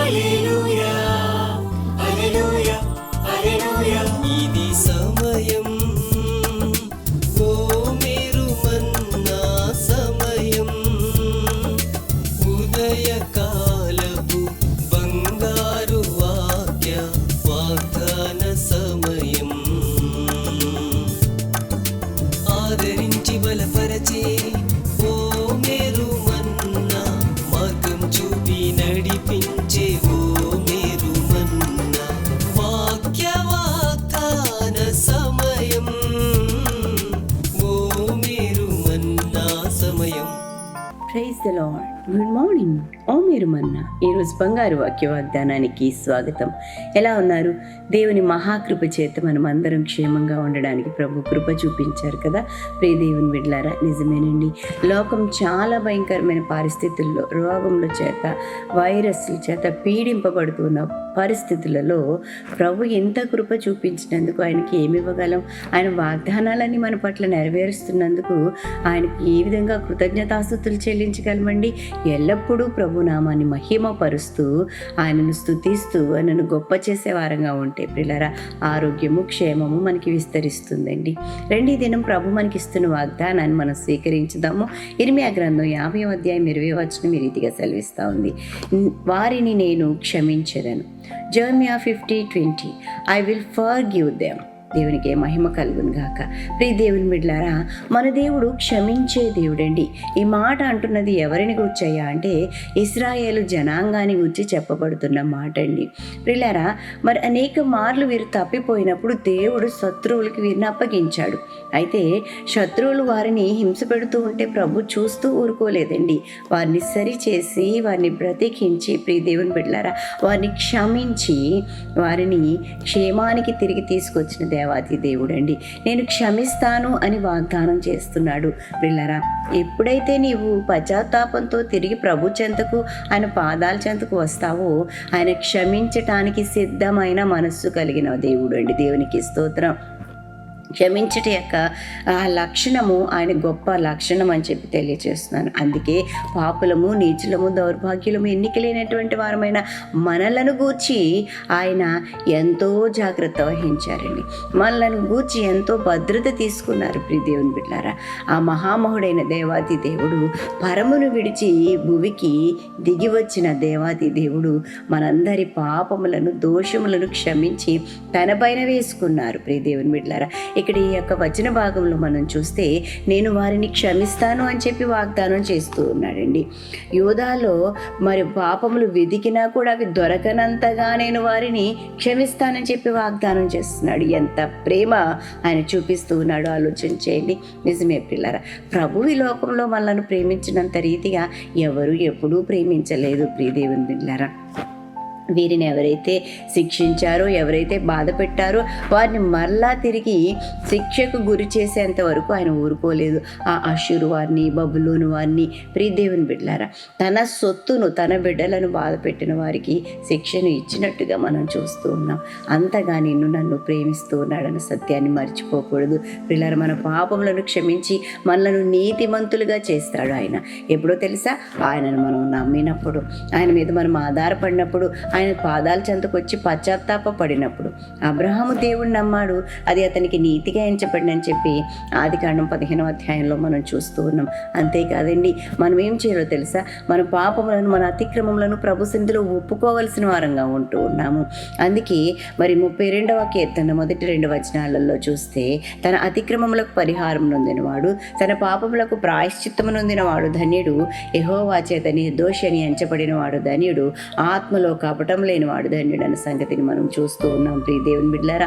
Aleluia. Praise the good morning ఓ మీరు మన్నా ఈరోజు బంగారు వాక్య వాగ్దానానికి స్వాగతం. ఎలా ఉన్నారు? దేవుని మహాకృప చేత మనం అందరం క్షేమంగా ఉండడానికి ప్రభు కృప చూపించారు కదా. ప్రియ దేవుని బిడ్లారా నిజమేనండి. లోకం చాలా భయంకరమైన పరిస్థితుల్లో రోగముల చేత వైరస్ల చేత పీడింపబడుతున్న పరిస్థితులలో ప్రభు ఎంత కృప చూపించినందుకు ఆయనకి ఏమి ఇవ్వగలం? ఆయన వాగ్దానాలన్నీ మన పట్ల నెరవేరుస్తున్నందుకు ఆయనకి ఏ విధంగా కృతజ్ఞతాస్థుతులు కలవండి ఎల్లప్పుడూ ప్రభునామాన్ని మహిమపరుస్తూ ఆయనను స్థుతిస్తూ ఆయనను గొప్ప చేసే వారంగా ఉంటే పిల్లరా ఆరోగ్యము క్షేమము మనకి విస్తరిస్తుందండి. రెండీ దినం ప్రభు మనకి ఇస్తున్న వాగ్దానాన్ని మనం స్వీకరించుదాము. ఇరిమియా గ్రంథం యాభై అధ్యాయం ఇరవై వచ్చిన ఈ రీతిగా సెలవిస్తూ ఉంది. వారిని నేను క్షమించదను. Jeremiah fifty twenty I will forgive them దేవునికి మహిమ కలుగును గాక. ప్రియ దేవుని బిడ్లారా మన దేవుడు క్షమించే దేవుడండి. ఈ మాట అంటున్నది ఎవరిని గుర్చయ్యా అంటే ఇస్రాయేలు జనాంగాన్ని గురించి చెప్పబడుతున్న మాట అండి ప్రిలారా మరి అనేక మార్లు వీరు తప్పిపోయినప్పుడు దేవుడు శత్రువులకి వీరిని అప్పగించాడు. అయితే శత్రువులు వారిని హింస పెడుతూ ఉంటే ప్రభు చూస్తూ ఊరుకోలేదండి. వారిని సరిచేసి వారిని బ్రతికించి ప్రియ దేవుని బిడ్లారా వారిని క్షమించి వారిని క్షేమానికి తిరిగి తీసుకొచ్చిన దేవాది దేవుడండి. నేను క్షమిస్తాను అని వాగ్దానం చేస్తున్నాడు. పిల్లరా ఎప్పుడైతే నీవు పశ్చాత్తాపంతో తిరిగి ప్రభు చెంతకు ఆయన పాదాల చెంతకు వస్తావో ఆయన క్షమించటానికి సిద్ధమైన మనస్సు కలిగిన దేవుడు అండి దేవునికి స్తోత్రం. క్షమించట యొక్క ఆ లక్షణము ఆయన గొప్ప లక్షణం అని చెప్పి తెలియజేస్తున్నాను అందుకే పాపులము నీచులము దౌర్భాగ్యులము ఎన్నికలేనటువంటి వారమైన మనలను గూర్చి ఆయన ఎంతో జాగ్రత్త వహించారండి. మనలను గూర్చి ఎంతో భద్రత తీసుకున్నారు ప్రీ దేవుని బిడ్డారా ఆ మహామహుడైన దేవాది దేవుడు పరమును విడిచి భువికి దిగి వచ్చిన దేవాది దేవుడు మనందరి పాపములను దోషములను క్షమించి తన పైన వేసుకున్నారు ప్రీ దేవుని బిడ్డారా ఇక్కడ ఈ యొక్క వచన భాగంలో మనం చూస్తే నేను వారిని క్షమిస్తాను అని చెప్పి వాగ్దానం చేస్తూ ఉన్నాడండి. యోధాలో మరి పాపములు వెదికినా కూడా అవి దొరకనంతగా నేను వారిని క్షమిస్తానని చెప్పి వాగ్దానం చేస్తున్నాడు. ఎంత ప్రేమ ఆయన చూపిస్తూ ఉన్నాడు. ఆలోచన చేయండి. నిజమే పిల్లరా ప్రభు ఈ లోకంలో మనల్ని ప్రేమించినంత రీతిగా ఎవరు ఎప్పుడూ ప్రేమించలేదు ప్రియదేవుని పిల్లరా వీరిని ఎవరైతే శిక్షించారో ఎవరైతే బాధ పెట్టారో వారిని మరలా తిరిగి శిక్షకు గురి చేసేంత వరకు ఆయన ఊరుకోలేదు. ఆ అషురు వారిని బబులోని వారిని ప్రీదేవుని బిడ్డలారా తన సొత్తును తన బిడ్డలను బాధ పెట్టిన వారికి శిక్షను ఇచ్చినట్టుగా మనం చూస్తూ ఉన్నాం. అంతగా నిన్ను నన్ను ప్రేమిస్తూ ఉన్నాడన్న సత్యాన్ని మర్చిపోకూడదు. పిల్లలు మన పాపములను క్షమించి మనలను నీతిమంతులుగా చేస్తాడు ఆయన. ఎప్పుడో తెలుసా? ఆయనను మనం నమ్మినప్పుడు ఆయన మీద మనం ఆధారపడినప్పుడు ఆయన పాదాల చెంతకొచ్చి పశ్చాత్తాప పడినప్పుడు అబ్రహాము దేవుడు నమ్మాడు. అది అతనికి నీతిగా ఎంచబడినని చెప్పి ఆది కాండం పదిహేనవ అధ్యాయంలో మనం చూస్తూ ఉన్నాం. అంతేకాదండి మనం ఏం చేయాలో తెలుసా? మన పాపములను మన అతిక్రమములను ప్రభు సింధులో ఒప్పుకోవలసిన వారంగా ఉంటూ ఉన్నాము. అందుకే మరి ముప్పై రెండవ కీర్తన మొదటి రెండు వచనాలలో చూస్తే తన అతిక్రమములకు పరిహారం నొందినవాడు తన పాపములకు ప్రాయశ్చిత్తము నొందినవాడు ధన్యుడు. యహోవా చేత నిర్దోషి అని ఎంచబడినవాడు ధన్యుడు. ఆత్మలో కాబట్టి కపటం లేనివాడు ధన్యుడు సంగతిని మనం చూస్తూ ఉన్నాం ప్రియ దేవుని బిడ్లారా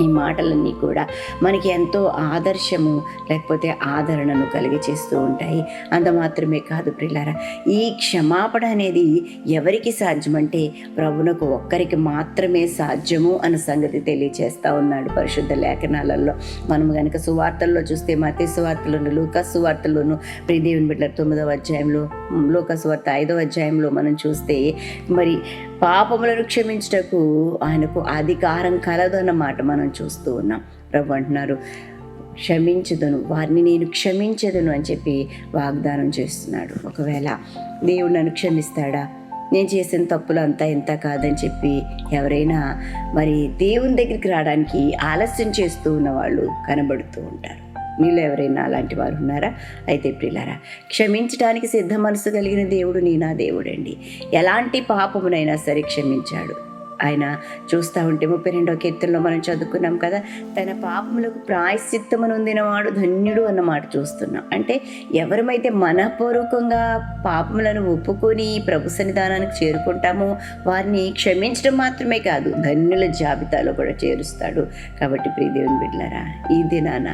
ఈ మాటలన్నీ కూడా మనకి ఎంతో ఆదర్శము లేకపోతే ఆదరణను కలిగి చేస్తూ ఉంటాయి. అంత మాత్రమే కాదు ప్రిలారా ఈ క్షమాపణ అనేది ఎవరికి సాధ్యమంటే ప్రభునకు ఒక్కరికి మాత్రమే సాధ్యము అన్న సంగతి తెలియచేస్తూ ఉన్నాడు పరిశుద్ధ లేఖనాలలో. మనం కనుక సువార్తల్లో చూస్తే మతే సువార్తలోను లూకా సువార్తలోను ప్రియదేవుని బిడ్డ తొమ్మిదవ అధ్యాయంలో లోక సువార్త ఐదవ అధ్యాయంలో మనం చూస్తే మరి పాపములను క్షమించుటకు ఆయనకు అధికారం కలదు అన్నమాట మనం చూస్తూ ఉన్నాం. ప్రభు అంటున్నారు క్షమించదును వారిని నేను క్షమించదును అని చెప్పి వాగ్దానం చేస్తున్నాడు. ఒకవేళ దేవుడు నన్ను క్షమిస్తాడా? నేను చేసిన తప్పులు అంతా ఇంత కాదని చెప్పి ఎవరైనా మరి దేవుని దగ్గరికి రావడానికి ఆలస్యం చేస్తూ ఉన్న వాళ్ళు కనబడుతూ ఉంటారు. మీలో ఎవరైనా అలాంటి వారు ఉన్నారా? అయితే ప్రిలారా క్షమించడానికి సిద్ధ మనసు కలిగిన దేవుడు నీ నా దేవుడండి. ఎలాంటి పాపమునైనా సరే క్షమించాడు. ఆయన చూస్తూ ఉంటే ముప్పై రెండో కీర్తనలో మనం చదువుకున్నాం కదా తన పాపములకు ప్రాయశ్చిత్తమును పొందినవాడు ధన్యుడు అన్నమాట చూస్తున్నాం. అంటే ఎవరమైతే మనపూర్వకంగా పాపములను ఒప్పుకొని ప్రభు సన్నిధానానికి చేరుకుంటామో వారిని క్షమించడం మాత్రమే కాదు ధన్యుల జాబితాలో కూడా చేరుస్తాడు. కాబట్టి ప్రియదేవుని బిడ్డలారా ఈ దినాన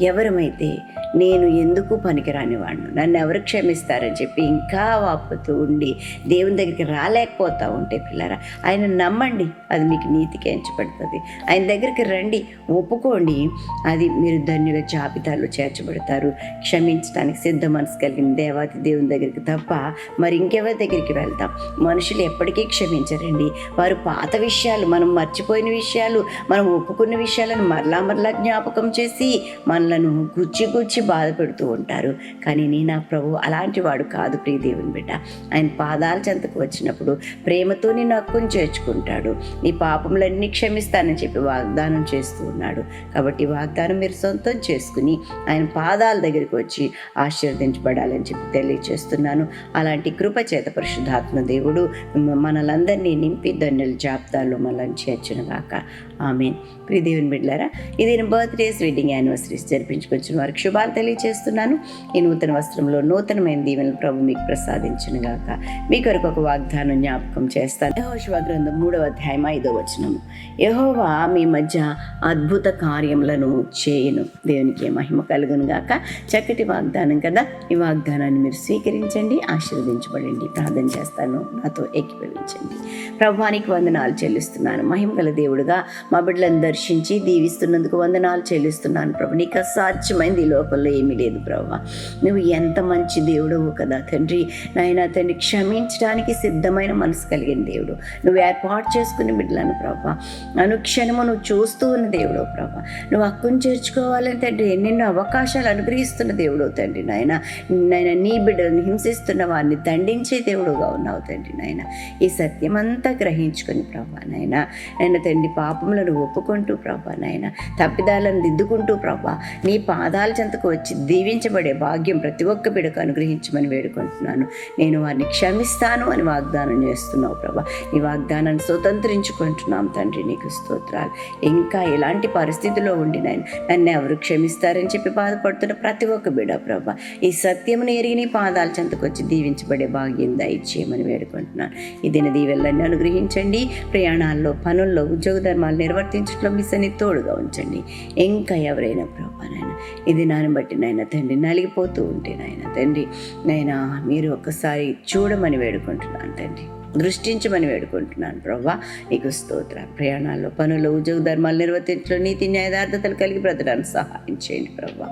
ఎవరమైతే నేను ఎందుకు పనికిరాని వాడిను నన్ను ఎవరు క్షమిస్తారని చెప్పి ఇంకా వాపుతూ ఉండి దేవుని దగ్గరికి రాలేకపోతా ఉంటే పిల్లరా ఆయన నమ్మండి అది మీకు నీతికి ఎంచబడుతుంది ఆయన దగ్గరికి రండి ఒప్పుకోండి. అది మీరు ధన్యుల జాబితాలో చేర్చబడతారు. క్షమించడానికి సిద్ధ మనసు కలిగిన దేవాతి దేవుని దగ్గరికి తప్ప మరి ఇంకెవరి దగ్గరికి వెళ్తాం? మనుషులు ఎప్పటికీ క్షమించరండి. వారు పాత విషయాలు మనం మర్చిపోయిన విషయాలు మనం ఒప్పుకున్న విషయాలను మరలా మరలా జ్ఞాపకం చేసి మనలను గుచ్చి గుచ్చి బాధ పెడుతూ ఉంటారు. కానీ నీ నా ప్రభు అలాంటి వాడు కాదు ప్రియ దేవుని బిడ్డ. ఆయన పాదాల చెంతకు వచ్చినప్పుడు ప్రేమతో నిన్ను హక్కును చేర్చుకుంటాడు. నీ పాపములన్నీ క్షమిస్తానని చెప్పి వాగ్దానం చేస్తూ ఉన్నాడు. కాబట్టి వాగ్దానం మీరు సొంతం చేసుకుని ఆయన పాదాల దగ్గరికి వచ్చి ఆశీర్వదించబడాలని చెప్పి తెలియచేస్తున్నాను. అలాంటి కృప చేత పరిశుద్ధాత్మ దేవుడు మనలందరినీ నింపి ధన్యుల జాబితాలో మనల్ని చేర్చిన గాక ఆమె ప్రియ దేవుని బిడ్డలారా ఇది బర్త్డేస్ వెడ్డింగ్ యానివర్సరీస్ జరిపించుకొచ్చిన వారికి శుభాలు తెలియచేస్తున్నాను. ఈ నూతన వస్త్రంలో నూతనమైన దీవెనలు ప్రభు మీకు ప్రసాదించును గాక. మీ కొరకు ఒక వాగ్దానం జ్ఞాపకం చేస్తాను. యహోశివ గ్రంథం మూడవ అధ్యాయం ఐదో వచనము. యహోవా మీ మధ్య అద్భుత కార్యములను చేయను. దేవునికి మహిమ కలుగును గాక. చక్కటి వాగ్దానం కదా? ఈ వాగ్దానాన్ని మీరు స్వీకరించండి ఆశీర్వదించబడండి. ప్రార్థన చేస్తాను. నాతో ఏకీభవించండి. ప్రభువానికి వందనాలు చెల్లిస్తున్నాను. మహిమ గల దేవుడుగా మా బిడ్డలను దర్శించి దీవిస్తున్నందుకు వందనాలు చెల్లిస్తున్నాను. ప్రభు నీకు అసాధ్యమైంది ఈ లోకంలో ఏమీ లేదు ప్రభా నువ్వు ఎంత మంచి దేవుడవు కదా తండ్రి. నాయన తండ్రి క్షమించడానికి సిద్ధమైన మనసు కలిగిన దేవుడు. నువ్వు ఏర్పాటు చేసుకుని బిడ్డలను ప్రభా అనుక్షణము నువ్వు చూస్తూ ఉన్న దేవుడు ప్రభా నువ్వు హక్కును చేర్చుకోవాలని తండ్రి ఎన్నెన్నో అవకాశాలు అనుగ్రహిస్తున్న దేవుడు తండ్రి నాయన. నాయన నీ బిడ్డలను హింసిస్తున్న వారిని దండించే దేవుడుగా ఉన్నావు తండ్రి నాయన. ఈ సత్యమంతా గ్రహించుకుని ప్రభా నాయన. నాయన తండ్రి పాపములను ఒప్పుకుంటూ ప్రభా నాయన. తప్పిదాలను దిద్దుకుంటూ ప్రభా నీ పాదాల చెంతకు వచ్చి దీవించబడే భాగ్యం ప్రతి ఒక్క బిడకు అనుగ్రహించమని వేడుకుంటున్నాను. నేను వారిని క్షమిస్తాను అని వాగ్దానం చేస్తున్నావు ప్రభా. ఈ వాగ్దానాన్ని స్వతంత్రించుకుంటున్నాం తండ్రి నీకు స్తోత్రాలు. ఇంకా ఎలాంటి పరిస్థితిలో ఉండి నేను నన్ను ఎవరు క్షమిస్తారని చెప్పి బాధపడుతున్న ప్రతి ఒక్క బిడ ప్రభా. ఈ సత్యమును ఎరిగి నీ పాదాల చెంతకు వచ్చి దీవించబడే భాగ్యం దయచేయమని వేడుకుంటున్నాను. ఈ దిన దీవెళ్ళని అనుగ్రహించండి. ప్రయాణాల్లో పనుల్లో ఉద్యోగ ధర్మాలు నిర్వర్తించడంలో మీ సన్ని తోడుగా ఉంచండి. ఇంకా ఎవరైనా ప్రభా నాయన ఇది నాన్న బట్టి నాయన తండ్రి నలిగిపోతూ ఉంటే నాయన తండ్రి నైనా మీరు ఒక్కసారి చూడమని వేడుకుంటున్నాను తండ్రి. దృష్టించమని వేడుకుంటున్నాను ప్రభా నీకు స్తోత్ర. ప్రయాణాల్లో పనులు ఉద్యోగ ధర్మాలు నిర్వర్తించడం నీతి న్యాయదార్థతలు కలిగి బ్రతడానికి సహాయం చేయండి ప్రభా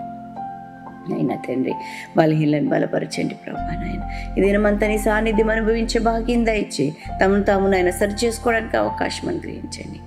నైనా తండ్రి బలహీనలను బలపరచండి ప్రభా నాయన. ఈ నీ సాన్నిధ్యం అనుభవించే భాగ్యం దయచి తమను తాము నాయన సరి చేసుకోవడానికి అవకాశం అనుగ్రహించండి.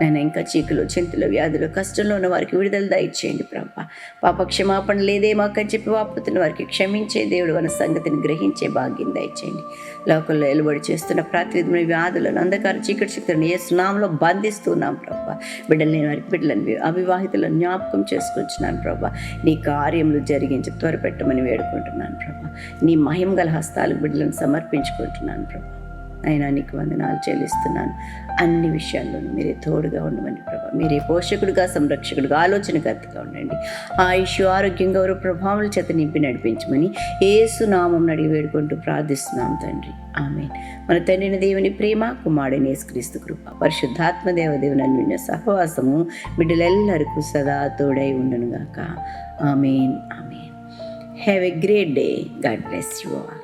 నాయన ఇంకా చీకులు చింతలు వ్యాధులు కష్టంలో ఉన్న వారికి విడుదల దయచేయండి ప్రభా. పాప క్షమాపణ లేదే మాకని చెప్పి వాపుతున్న వారికి క్షమించే దేవుడు అన్న సంగతిని గ్రహించే భాగ్యం దయచేయండి. లోకంలో ఎలుబడి చేస్తున్న ప్రాతినిధ్యమైన వ్యాధులను అంధకార చీకటి శక్తులను ఏ సునాంలో బంధిస్తున్నాం ప్రభా. బిడ్డలు లేని వారికి బిడ్డలను అవివాహితులను జ్ఞాపకం చేసుకొచ్చున్నాను ప్రభా. నీ కార్యములు జరిగించి త్వరపెట్టమని వేడుకుంటున్నాను ప్రభా. నీ మహిమ గల హస్తాలు బిడ్డలను సమర్పించుకుంటున్నాను ప్రభా. అయినా నీకు వందనాలు చెల్లిస్తున్నాను. అన్ని విషయాల్లోనూ మీరే తోడుగా ఉండమని ప్రభా. మీరే పోషకుడుగా సంరక్షకుడిగా ఆలోచనకర్తగా ఉండండి. ఆయుష్ ఆరోగ్యం గౌరవ ప్రభావాల చేత నింపి నడిపించమని ఏసు నామం అడిగి వేడుకుంటూ ప్రార్థిస్తున్నాం తండ్రి. ఆమె మన తండ్రిని దేవుని ప్రేమ కుమారుడిని యేసుక్రీస్తు కృప పరిశుద్ధాత్మ దేవదేవుని అన్విన్న సహవాసము బిడ్డలెల్లరికూ సదా తోడై ఉండనుగాక. Amen. Amen. Have a great day God bless you all